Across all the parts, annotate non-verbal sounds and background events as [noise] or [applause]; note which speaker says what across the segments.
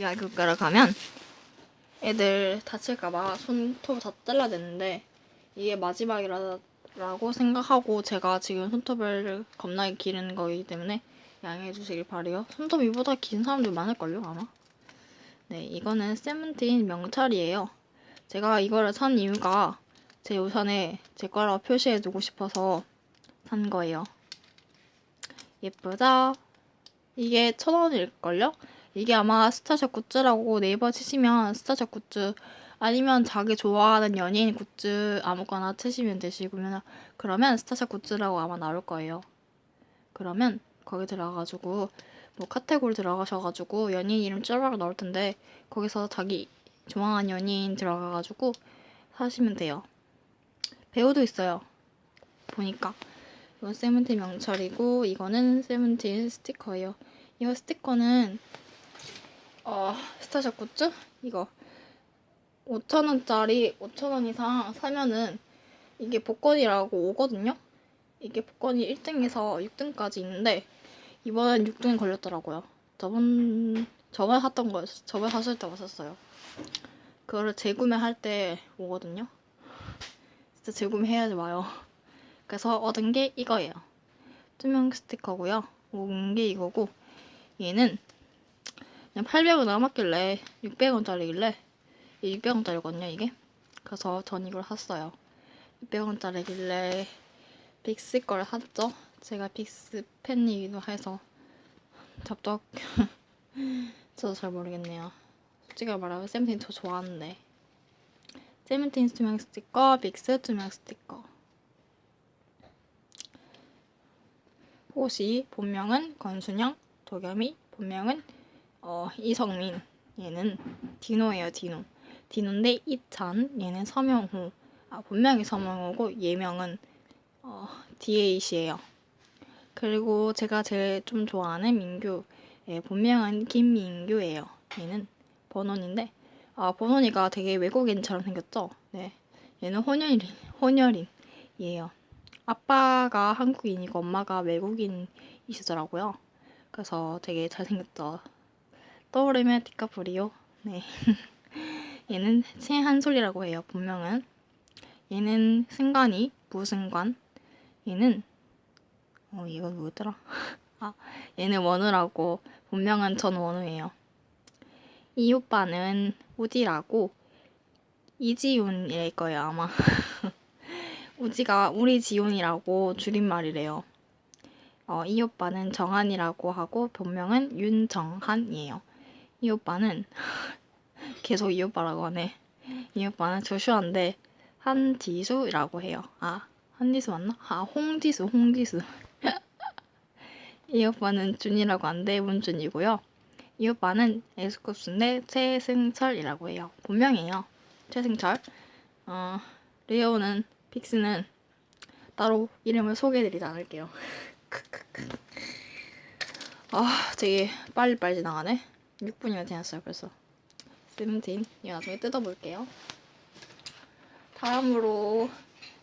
Speaker 1: 야구가를 가면 애들 다칠까봐 손톱 다 잘라냈는데 이게 마지막이라고 생각하고 제가 지금 손톱을 겁나게 기르는 거기 때문에 양해해 주시길 바래요. 손톱 이보다 긴 사람들 많을걸요 아마. 네 이거는 세븐틴 명찰이에요. 제가 이거를 산 이유가 제 우산에 제 거라고 표시해 두고 싶어서 산 거예요. 예쁘죠? 이게 천 원일걸요? 이게 아마 스타샵 굿즈라고 네이버 치시면 스타샵 굿즈 아니면 자기 좋아하는 연예인 굿즈 아무거나 치시면 되시고요. 그러면 스타샵 굿즈라고 아마 나올 거예요. 그러면 거기 들어가가지고 뭐 카테고리 들어가셔가지고 연예인 이름 쩌르륵 나올 텐데 거기서 자기 좋아하는 연예인 들어가가지고 사시면 돼요. 배우도 있어요. 보니까 이건 세븐틴 명찰이고 이거는 세븐틴 스티커예요. 이거 스티커는 어 스타샵 굿즈 이거 5,000원짜리 5,000원 이상 사면은 이게 복권이라고 오거든요. 이게 복권이 1등에서 6등까지 있는데 이번엔 6등 걸렸더라고요. 저번 저번에 샀던 거였어. 저번에 샀을 때 왔었어요. 그거를 재구매할 때 오거든요. 진짜 재구매해야지 와요. 그래서 얻은 게 이거예요. 투명 스티커고요. 온 게 이거고 얘는 그냥 800원 남았길래 600원짜리길래 600원짜리거든요 이게. 그래서 전 이걸 샀어요. 600원짜리길래 빅스 걸 샀죠. 제가 빅스 팬이기도 해서 잡덕 [laughs] 저도 잘 모르겠네요. 솔직히 말하면 세븐틴 저 좋아하는데 세븐틴 투명 스티커, 빅스 투명 스티커 호시 본명은 권순영, 도겸이 본명은 어, 이성민. 얘는 디노예요 디노. 디노인데 이찬 얘는 서명호 아 본명이 서명호고 예명은 어, 디에이시예요. 그리고 제가 제일 좀 좋아하는 민규. 예, 본명은 김민규예요. 얘는 번원인데 아 번원이가 되게 외국인처럼 생겼죠? 네. 얘는 혼혈인 혼혈인이에요. 아빠가 한국인이고 엄마가 외국인이시더라고요. 그래서 되게 잘생겼죠 떠오르면 디카프리오. 네. [laughs] 얘는 최한솔이라고 해요. 본명은. 얘는 승관이 무승관. 얘는 어 이거 뭐더라? [laughs] 아 얘는 원우라고 본명은 전 원우예요. 이 오빠는 우지라고 이지훈일 거예요 아마. [laughs] 우지가 우리 지훈이라고 줄임말이래요. 어, 이 오빠는 정한이라고 하고 본명은 윤정한이에요. 이 오빠는 [laughs] 계속 이 오빠라고 하네. 이 오빠는 조슈아인데 한지수라고 해요. 아 한지수 맞나? 아 홍지수 홍지수. [laughs] 이 오빠는 준이라고 하는데 문준이고요. 이 오빠는 에스쿱스인데 최승철이라고 해요. 본명이에요. 최승철. 어 레오는 픽스는 따로 이름을 소개해드리지 않을게요. [laughs] 아 되게 빨리빨리 지나가네. 6분이나 지났어요. 그래서 세븐틴 이거 나중에 뜯어볼게요. 다음으로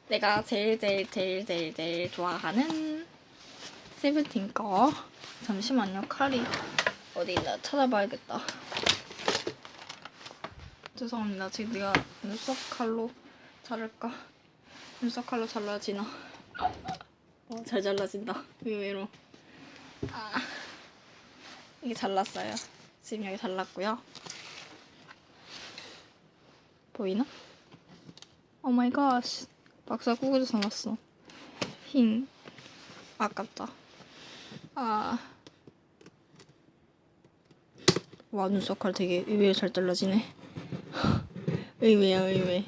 Speaker 1: 내가 제일 제일 제일 제일 제일 좋아하는 세븐틴 거 잠시만요. 칼이 어디 있나 찾아봐야겠다. 죄송합니다. 지금 내가 눈썹 칼로 자를까? 눈썹 칼로 잘라지나? 어, 잘 잘라진다. 의외로. 아, 이게 잘랐어요. 지금 여기 잘랐고요. 보이나? 오 마이 갓. 박사 구겨져서 났어. 힝. 아깝다. 아. 와, 눈썹 칼 되게 의외로 잘 잘라지네. [laughs] 의외야, 의외.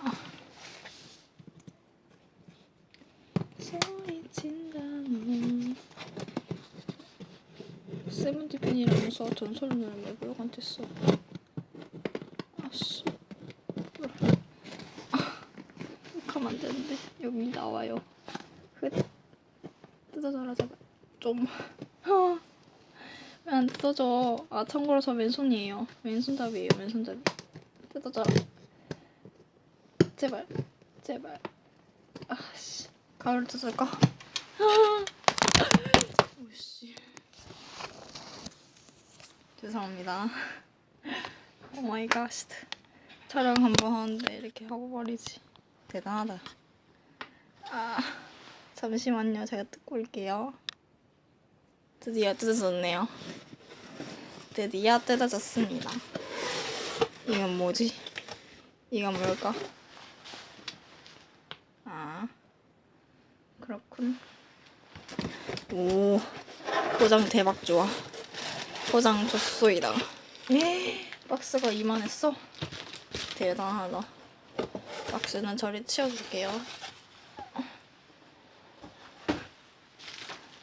Speaker 1: 아. 소리친다니. 세븐틴 팬이라면서 전설을 내고요. 컨테스 아씨. 아 욕하면 안 되는데. 여기 나와요. 흩. 뜯어져라 제발. 좀왜 안 뜯어져? 아 참고로 저 왼손이에요. 왼손잡이에요 왼손잡이. 뜯어져라. 제발. 제발. 아씨. 가을 뜯을까? 오씨 죄송합니다. [laughs] 오 마이 갓. 촬영 한번 하는데 이렇게 하고 버리지. 대단하다. 아, 잠시만요. 제가 뜯고 올게요. 드디어 뜯어졌네요. 드디어 뜯어졌습니다. 이건 뭐지? 이건 뭘까? 아, 그렇군. 오, 포장 대박 좋아. 포장 좋소이다. 예, 박스가 이만했어? 대단하다. 박스는 저리 치워줄게요.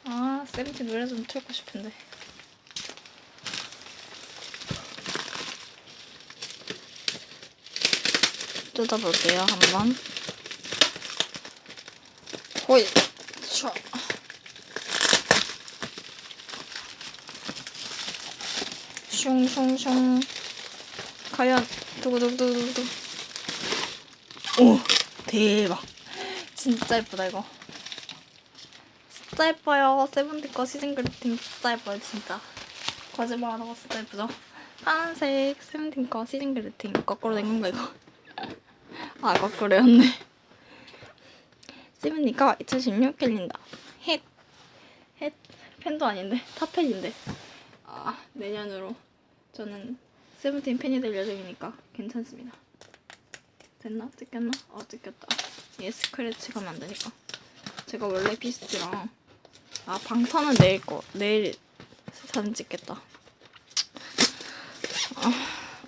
Speaker 1: 아, 세븐틴 노래 좀 틀고 싶은데. 뜯어볼게요, 한번. 호이, 쳐. 슝슝슝. 과연, 두구두구두구두구. 오, 대박. 진짜 예쁘다, 이거. 진짜 예뻐요. 세븐틴 거 시즌 그리팅 진짜 예뻐요, 진짜. 거짓말 안 하고 진짜 예쁘죠? 파란색 세븐틴 거 시즌 그리팅. 거꾸로 된 건가, 이거? [laughs] 아, 거꾸로였네. 세븐틴 거2016 캘린더. 헷. 헷. 펜도 아닌데. 탑펜인데. 아, 내년으로 저는 세븐틴 팬이 될 예정이니까 괜찮습니다. 됐나? 찍혔나? 어, 찍혔다. 얘 스크래치 가면 안 되니까. 제가 원래 비스트랑 아 방탄은 내일 거 내일 사진 찍겠다. 아,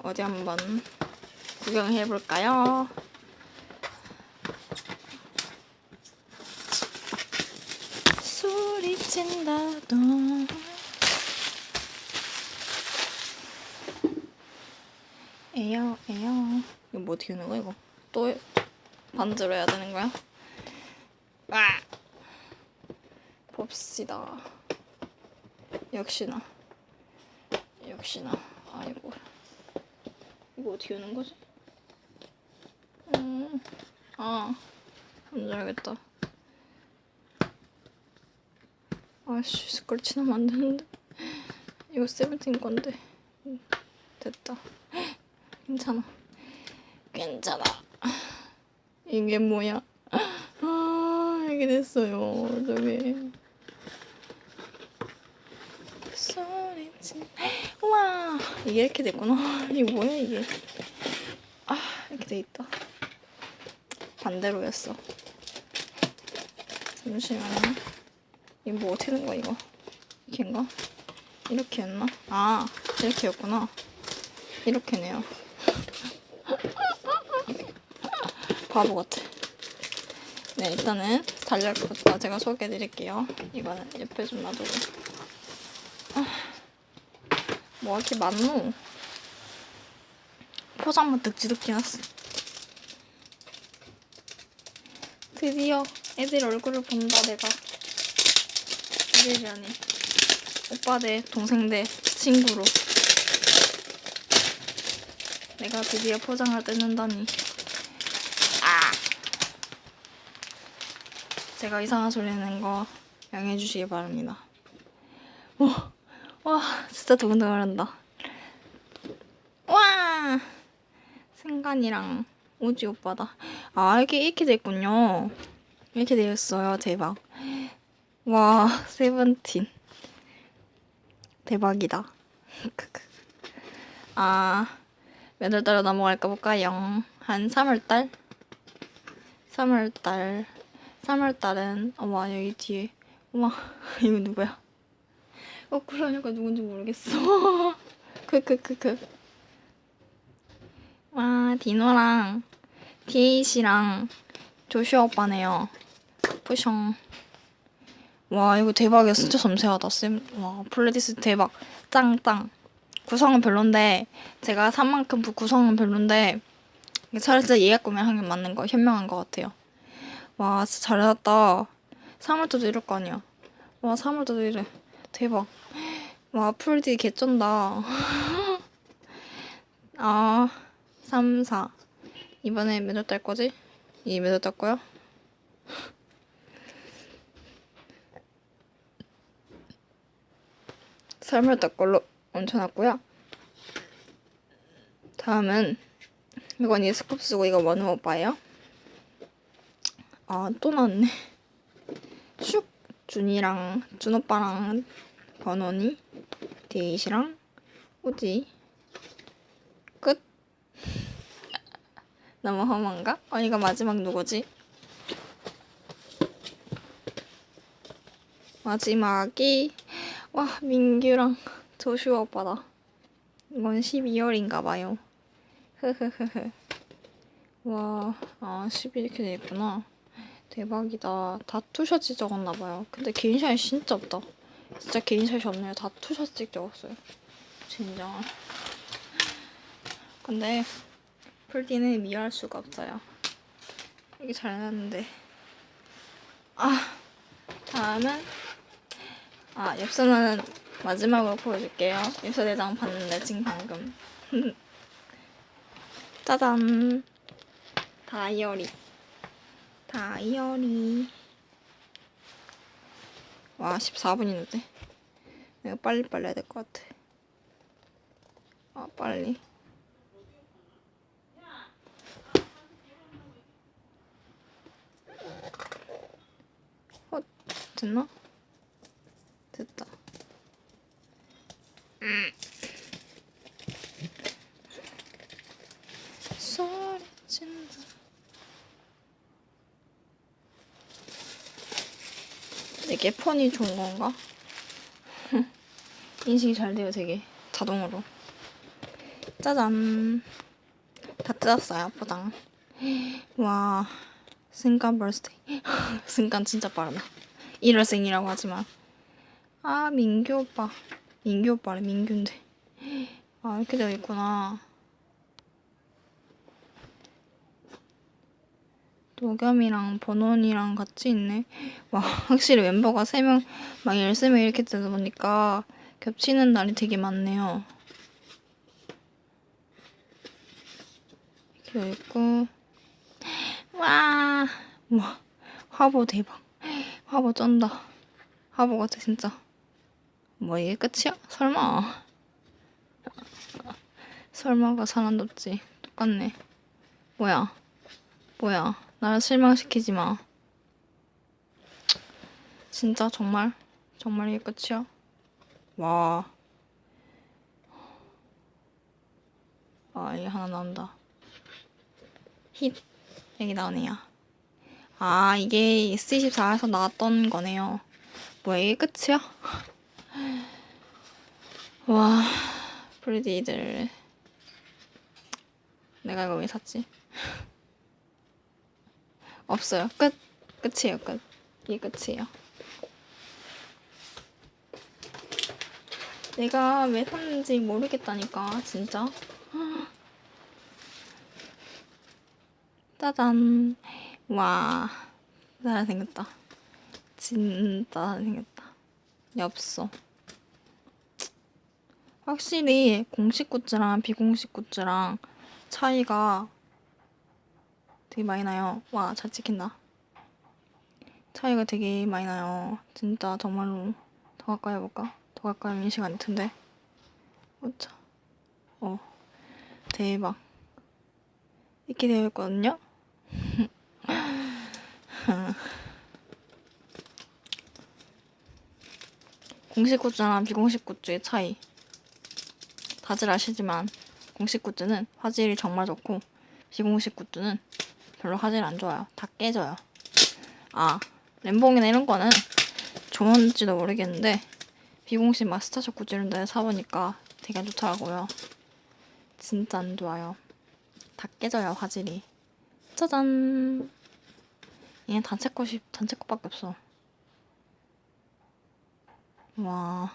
Speaker 1: 어디 한번 구경해 볼까요? 소리친다도 에요 에요 이거 뭐 어떻게 하는 거야 이거? 또 반주로 해야 되는 거야? 와 봅시다. 역시나. 역시나. 아이고. 이거 어떻게 하는 거지? 음아. 뭔지 알겠다. 아씨 안 되는데. 이거 세븐틴 건데. 음, 됐다 괜찮아. 괜찮아. 이게 뭐야? 아 이게 됐어요. 어떡해 소리친 우와 이게 이렇게 됐구나. [laughs] 이게 뭐야 이게? 아 이렇게 돼 있다. 반대로였어. 잠시만요. 이거 뭐 어떻게 된 거야 이거? 이렇게인가? 이렇게 했나? 아 이렇게였구나. 이렇게네요 바보 같아. 네, 일단은 달력부터 제가 소개해 드릴게요. 이거는 옆에 좀 놔두고. 아, 뭐 이렇게 많노? 포장만 득지득지 났어. 드디어 애들 얼굴을 본다, 내가. 애들이라니. 오빠 대 동생 대 친구로. 내가 드디어 포장을 뜯는다니. 아. 제가 이상한 소리 내는 거 양해해 주시기 바랍니다. 와, 와, 진짜 두근두근한다. 와, 승관이랑 오지 오빠다. 아, 이렇게 이렇게 됐군요. 이렇게 되었어요. 대박. 와, 세븐틴. 대박이다. [laughs] 아, 몇월 달로 넘어갈까 볼까요? 한 3월 달? 3월달 3월달은 어머 여기 뒤에. 어머 [laughs] 이거 누구야? 어 그러니까 누군지 모르겠어. 크크크크 [laughs] 와 디노랑 디에이시랑 조슈아 오빠네요. 푸숑. 와 이거 대박이야. 진짜 섬세하다. 쌤와 플레디스 대박. 짱짱. 구성은 별론데 제가 산 만큼 그 구성은 별론데 이게 살짝 예약 구매하는 게 맞는 거 현명한 것 같아요. 와 진짜 잘해놨다. 3월도도 이럴 거 아니야. 와 3월도도 이래. 대박. 와 풀디 개쩐다. [laughs] 아 3, 4 이번에 몇월 딸 거지? 이 몇월 딸 거야? 삼월 달 걸로 어 얹혀놨고요. 다음은 이건 이 스쿱 쓰고 이거 원우 오빠예요. 아 또 나왔네. 슉 준이랑 준 오빠랑 번원이 데이시랑 우지 끝. [laughs] 너무 험한가? 어 이거 마지막 누구지? 마지막이 와 민규랑 [laughs] 조슈아 오빠다. 이건 12월인가 봐요. [laughs] 흐흐흐흐. 와, 아, 10이 이렇게 돼 있구나. 대박이다. 다 투샷이 적었나 봐요. 근데 개인샷이 진짜 없다. 진짜 개인샷이 없네요. 다 투샷씩 적었어요. 진짜. 근데 풀디는 미워할 수가 없어요. 이게 잘 나왔는데. 아, 다음은 아, 엽서는 마지막으로 보여줄게요. 엽서 대장 봤는데 지금 방금. [laughs] 짜잔. 다이어리. 다이어리. 와, 14분이는데. 내가 빨리 빨리 해야 될 것 같아. 아, 빨리. 어, 됐나? 됐다. 소리 친다. 이게 폰이 좋은 건가? [laughs] 인식이 잘 돼요, 되게. 자동으로. 짜잔. 다 뜯었어요, 포장. [gasps] 와, 승관 벌스데이. [laughs] 승관 진짜 빠르다. 1월 생이라고 하지만. 아, 민규 오빠. 민규 오빠래, 민규인데. [gasps] 아, 이렇게 되어 있구나. 도겸이랑 번원이랑 같이 있네. 와, 확실히 멤버가 3명, 막 13명 이렇게 되다 보니까 겹치는 날이 되게 많네요. 이렇게 있고. 와, 와, 화보 대박. 화보 쩐다. 화보 같아, 진짜. 뭐 이게 끝이야? 설마. 설마가 사람답지. 똑같네. 뭐야? 뭐야? 나를 실망시키지 마. 진짜 정말 정말 이게 끝이야? 와. 아 이게 하나 나온다. 힛 여기 나오네요. 아 이게 S24에서 나왔던 거네요. 뭐야 이게 끝이야? [laughs] 와 프리디들 내가 이거 왜 샀지? [laughs] 없어요. 끝. 끝이에요. 끝. 이게 끝이에요. 내가 왜 샀는지 모르겠다니까 진짜. 짜잔. 와. 잘생겼다. 진짜 잘생겼다. 엽서. 확실히 공식 굿즈랑 비공식 굿즈랑 차이가 되게 많이 나요. 와, 잘 찍힌다. 차이가 되게 많이 나요. 진짜 정말로 더 가까이 해볼까? 더 가까이 하면 시간이 텐데. 어차. 어, 대박. 이렇게 되어 있거든요. [laughs] 공식 굿즈랑 비공식 굿즈의 차이. 다들 아시지만 공식 굿즈는 화질이 정말 좋고 비공식 굿즈는 별로 화질 안 좋아요. 다 깨져요. 아, 램봉이나 이런 거는 좋은지도 모르겠는데 비공식 마스터샷 굿즈 이런 데 사보니까 되게 안 좋더라고요. 진짜 안 좋아요. 다 깨져요, 화질이. 짜잔! 얘는 단체 것이, 단체 것밖에 없어. 와,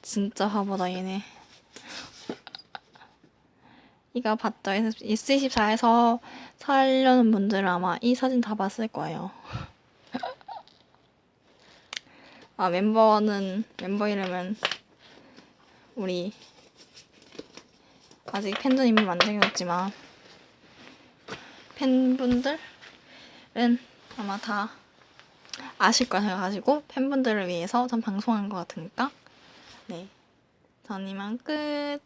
Speaker 1: 진짜 화보다 얘네. 이거 봤죠? S24에서 살려는 분들은 아마 이 사진 다 봤을 거예요. [laughs] 아, 멤버는, 멤버 이름은 우리 아직 팬들님이 만들었지만 팬분들은 아마 다 아실 거라 생각가지고 팬분들을 위해서 전 방송한 것 같으니까 네 전 이만 끝.